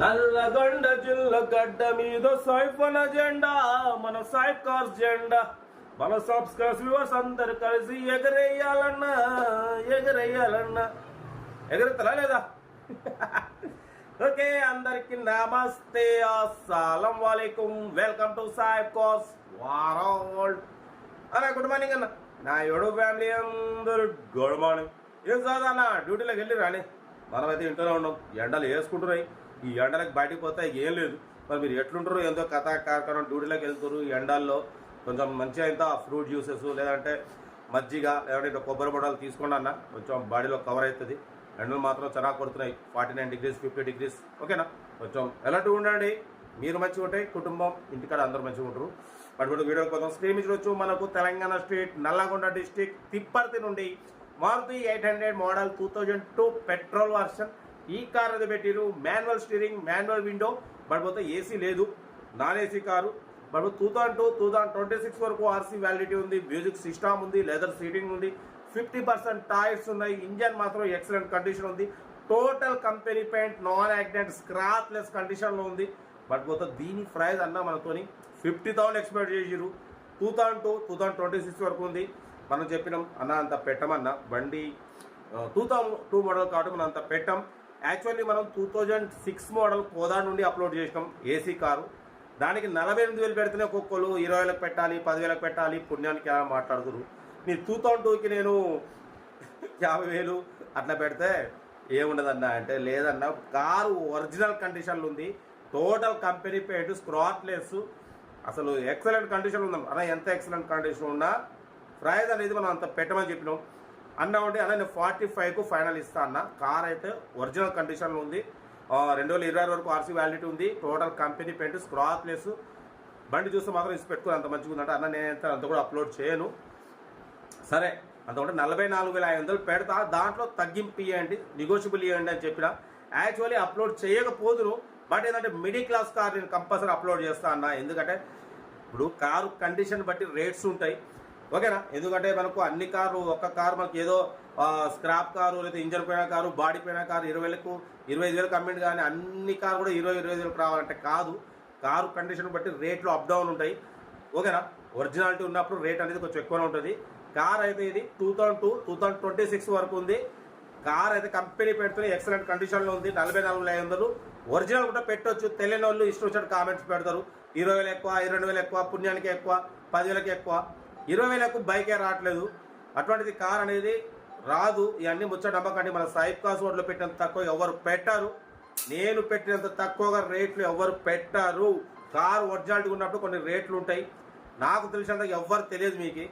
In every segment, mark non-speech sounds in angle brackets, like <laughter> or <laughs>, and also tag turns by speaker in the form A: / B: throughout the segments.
A: నల్లగొండ జిల్లా గడ్డ మీద సైఫన్ జెండా మన సైఫ్ కార్స్ జెండా. మన సబ్స్క్రైబర్స్ వ్యూవర్స్ అందరు కలిసి ఎగరేయాలన్నా ఎగరేయాలన్నా. ఎగరెత్తలా లేదా? <laughs> ఓకే అందరికి నమస్తే. అస్సలం వాలేకుం. వెల్కమ్ టు సాయిబ్ కాస్ వారోల్డ్ అన్న గుడ్ మార్నింగ్ అన్న. నా ఏడు ఫ్యామిలీ అందరూ గుడ్ మార్నింగ్. ఏం చదువు అన్న డ్యూటీలోకి వెళ్ళి రాని మనమైతే ఇంట్లోనే ఉన్నాం. ఎండలు వేసుకుంటున్నాయి. ఈ ఎండలకు బయటికి పోతే ఏం లేదు. మరి మీరు ఎట్లుంటారు ఎంతో కథ కార్యక్రమం డ్యూటీలోకి వెళ్తారు ఈ ఎండల్లో కొంచెం మంచిగా ఇంత ఫ్రూట్ జ్యూసెస్ లేదంటే మజ్జిగ లేదంటే కొబ్బరి బొడలు తీసుకోండి అన్న. కొంచెం బాడీలో కవర్ అవుతుంది. ఎండలు మాత్రం చాలా కొడుతున్నాయి. Forty nine degrees fifty degrees. ఓకేనా? కొంచెం ఎలాంటివి ఉండండి. మీరు మంచిగా ఉంటాయి కుటుంబం ఇంటికాడ అందరూ మంచిగా ఉంటారు. అటువంటి వీడియో కోసం స్క్రీన్ మనకు తెలంగాణ స్టేట్ నల్లగొండ డిస్టిక్ తిప్పర్తి నుండి Maruti eight hundred model two thousand two petrol version ఈ కార్ అది పెట్టిరు manual steering manual window but పోతే ఏసీ లేదు. Non AC car. But two thousand two two thousand twenty six వరకు RC validity ఉంది. Music system ఉంది leather seating ఉంది. Fifty percent tyres ఉన్నాయి. ఇంజన్ మాత్రం ఎక్సలెంట్ కండిషన్ ఉంది. Total company paint non accident scratchless కండిషన్లో ఉంది. బట్ పోతే దీని ప్రైస్ అన్న మనతోని ఫిఫ్టీ థౌసండ్ ఎక్స్పెక్ట్ చేసిరు two thousand two two thousand twenty six వరకు ఉంది. మనం చెప్పినాం అన్న అంత పెట్టమన్న. బండి టూ థౌసండ్ టూ మోడల్ కాబట్టి మనం అంత పెట్టాం. యాక్చువల్లీ మనం టూ థౌజండ్ సిక్స్ మోడల్ కోదా నుండి అప్లోడ్ చేసినాం ఏసీ కారు. దానికి నలభై ఎనిమిది వేలు పెడితేనే ఒక్కొక్కరు ఇరవై వేలకు పెట్టాలి పదివేలకు పెట్టాలి పుణ్యానికి ఎలా మాట్లాడుతురు మీరు టూ థౌజండ్ టూకి నేను యాభై వేలు అట్లా పెడితే ఏముండదన్నా అంటే లేదన్న కారు ఒరిజినల్ కండిషన్లు ఉంది. Total company paint scratchless. అసలు ఎక్సలెంట్ కండిషన్ ఉందాం అన్న ఎంత ఎక్సలెంట్ కండిషన్ ఉన్నా ప్రైజ్ అనేది మనం అంత పెట్టమని చెప్పినాం. అన్న ఉంటే అన్న నేను ఫార్టీ ఫైవ్కు ఫైనల్ ఇస్తా అన్న. కార్ అయితే ఒరిజినల్ కండిషన్లో ఉంది. రెండు వేల ఇరవై వరకు ఆర్సీ వ్యాలిడిటీ ఉంది. టోటల్ కంపెనీ పెయింట్ స్క్రాప్లెస్ బండి చూస్తే మాత్రం ఇసి పెట్టుకుని అంత మంచిగా ఉందంటే. అన్న నేను అంత కూడా అప్లోడ్ చేయను. సరే అంతకుంటే నలభై నాలుగు వేల ఐదు వందలు పెడతా. దాంట్లో తగ్గింపు ఇవ్వండి నెగోషియబుల్ ఇవ్వండి అని చెప్పిన. యాక్చువల్లీ అప్లోడ్ చేయకపోదును. బట్ ఏంటంటే మిడిల్ క్లాస్ కార్ నేను కంపల్సరీ అప్లోడ్ చేస్తా అన్న. ఎందుకంటే ఇప్పుడు కారు కండిషన్ బట్టి రేట్స్ ఉంటాయి. ఓకేనా? ఎందుకంటే మనకు అన్ని కారు ఒక్క కారు మనకి ఏదో స్క్రాప్ కారు లేదా ఇంజన్ పోయిన కారు బాడీ పోయిన కారు ఇరవై వేలకు ఇరవై ఐదు వేలకు అమ్మింది కానీ అన్ని కారు కూడా ఇరవై ఇరవై ఐదు వేలకు రావాలంటే కాదు. కారు కండిషన్ బట్టి రేట్లు అప్ డౌన్ ఉంటాయి. ఓకేనా? ఒరిజినాలిటీ ఉన్నప్పుడు రేట్ అనేది కొంచెం ఎక్కువనే ఉంటుంది. కార్ అయితే ఇది two thousand two two thousand twenty six వరకు ఉంది. కార్ అయితే కంపెనీ పెడుతుంది ఎక్సలెంట్ కండిషన్లో ఉంది. నలభై నాలుగు వేల ఐదు వందలు. ఒరిజినల్ కూడా పెట్టొచ్చు. తెలియని వాళ్ళు ఇష్టం వచ్చినట్టు కామెంట్స్ పెడతారు. ఇరవై వేలు ఎక్కువ ఇరవై వేలు ఎక్కువ పుణ్యానికి ఎక్కువ పదివేలకి ఎక్కువ. ఇరవై వేలకు బైకే రావట్లేదు. అటువంటిది కార్ అనేది రాదు. ఇవన్నీ ముచ్చట నమ్మకండి. మన సైబ్ కాస్ రోడ్లో పెట్టినంత తక్కువ ఎవరు పెట్టారు? నేను పెట్టినంత తక్కువగా రేట్లు ఎవరు పెట్టారు? కారు ఒరిజినాలిటీ ఉన్నప్పుడు కొన్ని రేట్లు ఉంటాయి. నాకు తెలిసినంత ఎవ్వరు తెలియదు మీకు.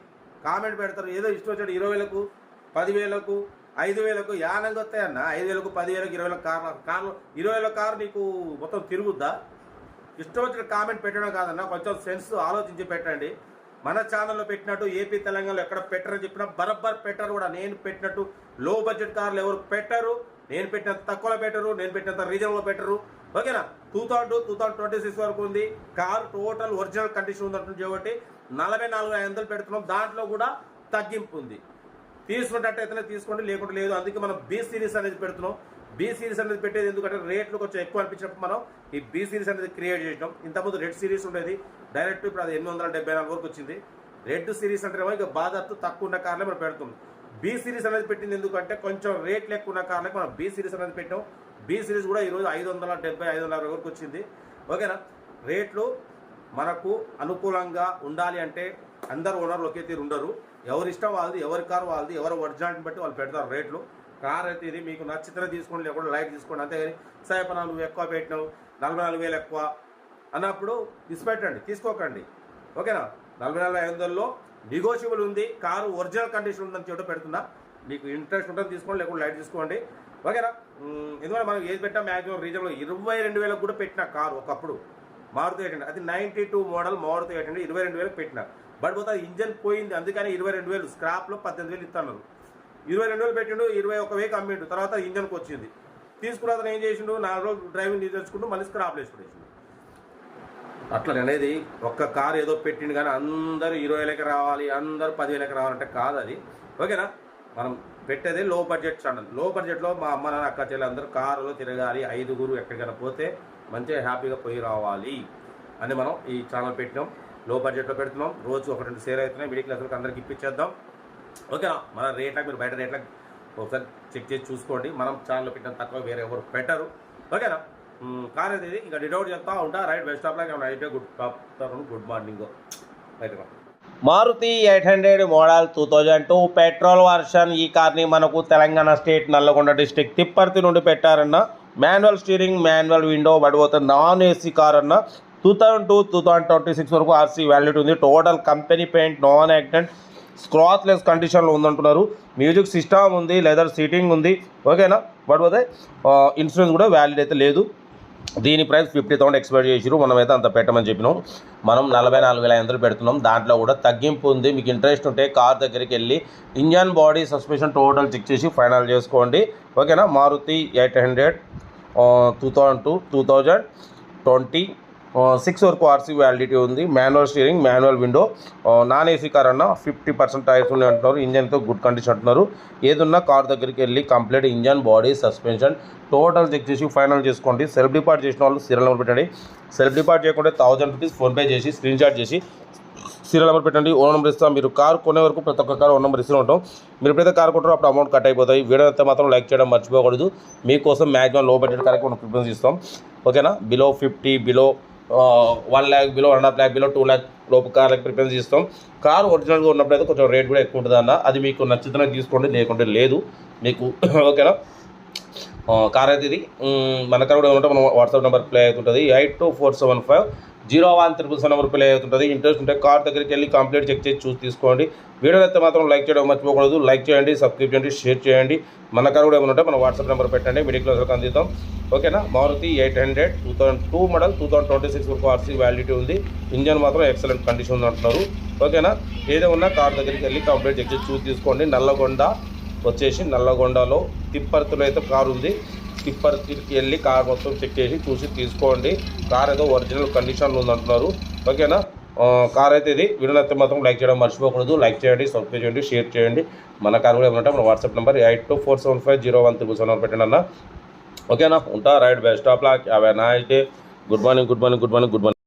A: కామెంట్ పెడతారు. ఏదో ఇష్టం వచ్చాడు ఇరవై వేలకు పదివేలకు ఐదు వేలకు యానంగా వస్తాయన్న ఐదు వేలకు పదివేలకు ఇరవై వేలకు కార్ కార్లు ఇరవై వేల కారు నీకు మొత్తం తిరుగుద్దా? ఇష్టం వచ్చిన కామెంట్ పెట్టడం కాదన్న. కొంచెం సెన్స్ ఆలోచించి పెట్టండి. మన ఛానల్లో పెట్టినట్టు ఏపీ తెలంగాణలో ఎక్కడ పెట్టరని చెప్పినా బరబ్బర్ పెట్టరు కూడా. నేను పెట్టినట్టు లో బడ్జెట్ కార్లు ఎవరు పెట్టరు నేను పెట్టినంత తక్కువలో పెట్టరు నేను పెట్టినంత రీజనబుల్లో పెట్టరు. ఓకేనా? Two thousand two thousand twenty six వరకు ఉంది. కార్ టోటల్ ఒరిజినల్ కండిషన్ ఉందంటుంది కాబట్టి నలభై నాలుగు ఐదు వందలు పెడుతున్నాం. దాంట్లో కూడా తగ్గింపు ఉంది. తీసుకున్నట్టయితేనే తీసుకోండి లేకుంటే లేదు. అందుకే మనం బీ సిరీస్ అనేది పెడుతున్నాం. బీ సిరీస్ అనేది పెట్టేది ఎందుకంటే రేట్లు కొంచెం ఎక్కువ అనిపించినప్పుడు మనం ఈ బీ సిరీస్ అనేది క్రియేట్ చేసినాం. ఇంతకుముందు రెడ్ సిరీస్ ఉండేది. డైరెక్ట్ ఇప్పుడు అది ఎనిమిది వందల డెబ్బై నాలుగు వరకు వచ్చింది. రెడ్ సిరీస్ అంటే ఇక బాధత్తు తక్కువ ఉన్న కార్లే మనం పెడుతుంది. బీ సిరీస్ అనేది పెట్టింది ఎందుకంటే కొంచెం రేట్లు ఎక్కువ ఉన్న కార్లకు మనం బీ సిరీస్ అనేది పెట్టాం. బీ సిరీస్ కూడా ఈరోజు ఐదు వందల డెబ్బై ఐదు వందల అరవై వరకు వచ్చింది. ఓకేనా? రేట్లు మనకు అనుకూలంగా ఉండాలి అంటే అందరు ఓనర్లు ఒకే తీరు ఉండరు. ఎవరి ఇష్టం వాళ్ళది ఎవరి కారు వాళ్ళది ఎవరి ఒరిజినాలిటీని బట్టి వాళ్ళు పెడతారు రేట్లు కార్ అయితే ఇది మీకు నచ్చితేనే తీసుకోండి లేకుండా లైట్ తీసుకోండి. అంతేగాని సాయపన నాలుగు ఎక్కువ పెట్టినావు నలభై నాలుగు వేలు ఎక్కువ అన్నప్పుడు తీసిపెట్టండి తీసుకోకండి. ఓకేనా? నలభై నలభై ఐదు వందల్లో నెగోషియబుల్ ఉంది కారు ఒరిజినల్ కండిషన్ ఉందని చెప్పి పెడుతున్నా. మీకు ఇంట్రెస్ట్ ఉంటుంది తీసుకోండి లేకుండా లైట్ తీసుకోండి. ఓకేనా? ఎందుకంటే మనం ఏది పెట్టాం మ్యాక్సిమం రీజన్లో ఇరవై రెండు వేలకు కూడా పెట్టిన కారు ఒకప్పుడు. మారుతి ఎయిట్ అది ninety two model Maruti eight hundred ఇరవై రెండు వేలకు పెట్టిన. బట్ పోతే ఇంజన్ పోయింది అందుకని ఇరవై రెండు వేలు స్క్రాప్లో పద్దెనిమిది వేలు ఇస్తున్నారు ఇరవై రెండు వేలు పెట్టిండు ఇరవై ఒక వేలు అమ్మిండు తర్వాత ఇంజన్కి వచ్చింది. తీసుకున్న అతను ఏం చేసిండు? నాలుగు రోజులు డ్రైవింగ్ తెచ్చుకుంటూ మళ్ళీ స్క్రాప్లో వేసి అట్లా అనేది ఒక్క కారు ఏదో పెట్టిండు కానీ అందరూ ఇరవై వేలకి రావాలి అందరూ పదివేలకి రావాలంటే కాదు అది. ఓకేనా? మనం పెట్టేది లో బడ్జెట్ ఛానల్లో బడ్జెట్లో మా అమ్మ నాన్న అక్క చెల్లి అందరూ కారులో తిరగాలి ఐదుగురు ఎక్కడికైనా పోతే మంచిగా హ్యాపీగా పోయి రావాలి అని మనం ఈ ఛానల్ పెట్టినాం. లో బడ్జెట్లో పెడుతున్నాం. రోజు ఒక రెండు సేల్ అవుతున్నాయి. మిడిల్ క్లాస్ అందరికి ఇప్పించేద్దాం. ఓకేనా? మన రేట్లకు మీరు బయట రేట్లకు ఒకసారి చెక్ చేసి చూసుకోండి. మనం ఛానల్లో పెట్టిన తక్కువ వేరే ఎవరు పెట్టరు. ఓకేనా? కార్ అయితే ఇది ఇంకా డిటౌట్ చెప్తా ఉంటా. రైట్ బెస్ట్ ఆఫ్ లాగా అయితే good afternoon good morning. Right Maruti eight hundred model two thousand two petrol version. ఈ కార్ని మనకు తెలంగాణ స్టేట్ నల్లగొండ డిస్టిక్ తిప్పర్తి నుండి పెట్టారన్న. మాన్యువల్ స్టీరింగ్ మాన్యువల్ విండో పడిపోతుంది నాన్ ఏసీ కార్ అన్న. Two thousand two two thousand twenty six వరకు ఆర్సీ వ్యాలిడిటీ ఉంది. Total company paint non accident scratchless కండిషన్లో ఉందంటున్నారు. మ్యూజిక్ సిస్టమ్ ఉంది లెదర్ సీటింగ్ ఉంది. ఓకేనా పడిపోతే ఇన్సూరెన్స్ కూడా వ్యాలిడ్ అయితే లేదు. దీని ప్రైస్ ఫిఫ్టీ థౌసండ్ ఎక్స్పెక్ట్ చేసిరు మనమైతే అంత పెట్టమని చెప్పినాం. మనం నలభై నాలుగు వేల ఐదు పెడుతున్నాం. దాంట్లో కూడా తగ్గింపు ఉంది. మీకు ఇంట్రెస్ట్ ఉంటే కార్ దగ్గరికి వెళ్ళి engine body suspension total check చేసి ఫైనల్ చేసుకోండి. ఓకేనా? Maruti eight hundred two thousand two two thousand twenty six వరకు ఆర్సీ వ్యాలిడిటీ ఉంది. Manual steering manual window non AC car అన్న ఫిఫ్టీ పర్సెంట్ టైర్స్ ఉన్నాయి అంటున్నారు. ఇంజన్తో గుడ్ కండిషన్ అంటున్నారు. ఏదున్నా కార్ దగ్గరికి వెళ్ళి complete engine body suspension total check చేసి ఫైనల్ చేసుకోండి. సెల్ఫ్ డిపార్ట్ చేసిన వాళ్ళు సీరియల్ నెంబర్ పెట్టండి. సెల్ఫ్ డిపార్ట్ చేయకుండా థౌజండ్ రూపీస్ ఫోన్పే చేసి స్క్రీన్ షాట్ చేసి సీరియల్ నెంబర్ పెట్టండి. ఓన్ నెంబర్ ఇస్తాం. మీరు కార్ కొనే వరకు ప్రతి ఒక్క కార్ ఓన్ నెంబర్ ఇస్తూ ఉంటాం. మీరు ఎప్పుడైతే కార్ కొంటారో అప్పుడు అమౌంట్ కట్ అయిపోతాయి. వీడియో అయితే మాత్రం లైక్ చేయడం మర్చిపోకూడదు. మీకోసం మ్యాక్సిమం లో బడ్జెట్ కారికి మనం ప్రిఫరెన్స్ ఇస్తాం. ఓకేనా below fifty below one lakh below one half lakh below two lakh లోపు కార్లకు ప్రిఫరెన్స్ ఇస్తాం. కార్ ఒరిజినల్గా ఉన్నప్పుడు అయితే కొంచెం రేట్ కూడా ఎక్కువ ఉంటుంది అన్న అది మీకు నచ్చితేనే తీసుకోండి లేకుంటే లేదు. మీకు <coughs> ఓకేనా కార్ అయితే ఇది. మన కార్ కూడా ఉంటే మన వాట్సాప్ నెంబర్ ప్లే అవుతుంటుంది. Eight two four seven five zero one triple seven number play అవుతుంటుంది. ఇంట్రెస్ట్ ఉంటే కార్ దగ్గరికి వెళ్ళి కంప్లీట్ చెక్ చేసి చూసి తీసుకోండి. వీడియో అయితే మాత్రం లైక్ చేయడం మర్చిపోకూడదు. లైక్ చేయండి సబ్స్క్రైబ్ చేయండి షేర్ చేయండి. మన కార్ కూడా ఏమైనా ఉంటే మన వాట్సాప్ నెంబర్ పెట్టండి. మిడిల్ క్లాస్కి అందిద్దాం. ఓకేనా? Maruti eight hundred two thousand two model two thousand twenty six వరకు ఆర్సీ వ్యాలిడిటీ ఉంది. ఇంజన్ మాత్రం ఎక్సలెంట్ కండిషన్ ఉంది అంటున్నారు. ఓకేనా? ఏదో ఉన్నా కార్ దగ్గరికి వెళ్ళి కంప్లీట్ చెక్ చేసి చూసి తీసుకోండి. నల్లగొండ వచ్చేసి నల్లగొండలో తిప్పర్తిలో అయితే కారు ఉంది. తిప్పర్తికి వెళ్ళి కార్ మొత్తం చెక్ చేసి చూసి తీసుకోండి. కార్ ఏదో ఒరిజినల్ కండిషన్లో ఉందంటున్నారు. ఓకేనా? కార్ అయితే ఇది. వీడియో అయితే మాత్రం లైక్ చేయడం మర్చిపోకూడదు. లైక్ చేయండి సబ్స్క్రైబ్ చేయండి షేర్ చేయండి. మన కార్ కూడా ఏమంటే మన WhatsApp number eight two four seven five zero one triple seven పెట్టండి అన్న. ఓకేనా? ఉంటా right best of luck. Have a nice day good morning good morning good morning good morning